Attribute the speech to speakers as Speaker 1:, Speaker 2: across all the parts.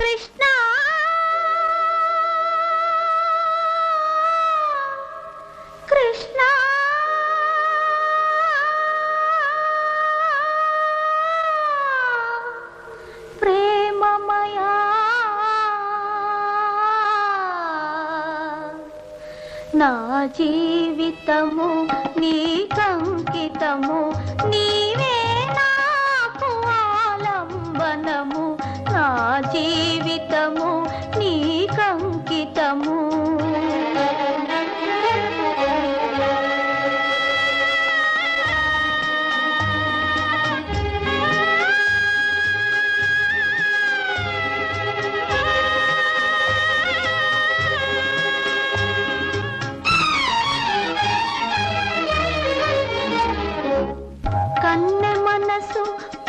Speaker 1: కృష్ణ. కృష్ణ. ప్రేమమయా. నా జీవితము నీకంకితము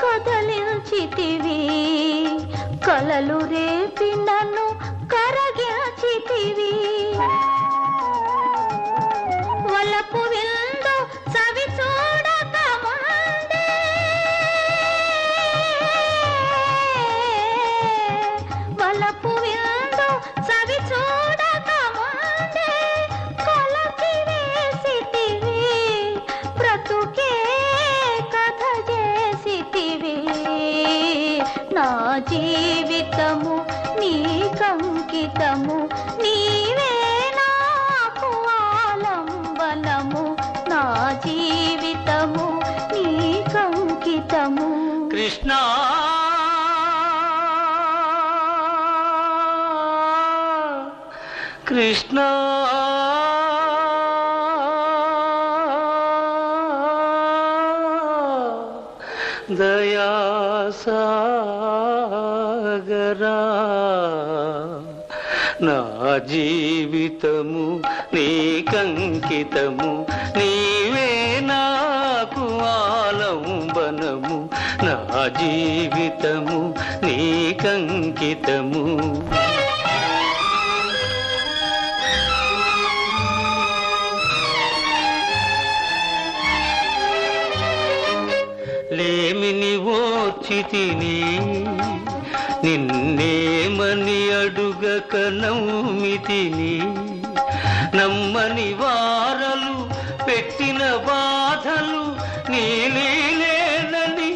Speaker 1: కదలించితివి. కలలు రేపి నన్ను కరగిచితివి. జీవితము నీకంకితము నీవే నాకు ఆలంబనము నా జీవితము నీకంకితము
Speaker 2: కృష్ణ! కృష్ణ! సాగరా. నా జీవితము నీకంకితము నీవే నాకు ఆలంబనము. నా జీవితము నీకంకితము చితిని నిన్నేమని అడుగక నమ్మితిని నమ్మని వారలు పెట్టిన బాధలు నీలేనని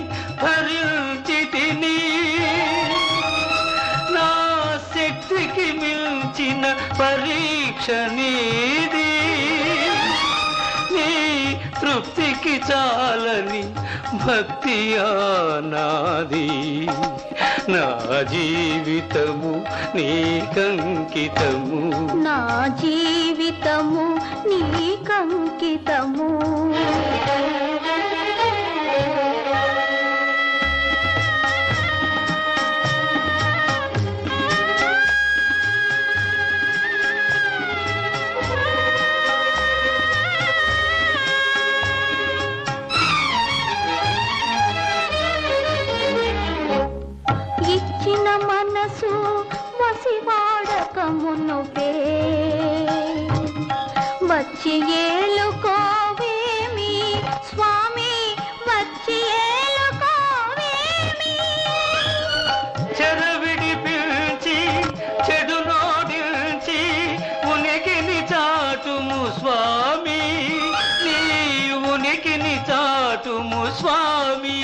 Speaker 2: భరించితిని. నా శక్తికి మించిన పరీక్ష నీ తృప్తికి చాలని భక్తి నాది నా జీవితము నీకంకితము
Speaker 1: నా జీవితము నీకంకితము వచ్చి ఏలుకోవేమి? స్వామి వచ్చి ఏలుకోవేమి?
Speaker 2: చెరవిడి పిలిచి చెడు నోడించి ఉనికిని చాటుము స్వామి. నీ ఉనికిని చాటుము స్వామి.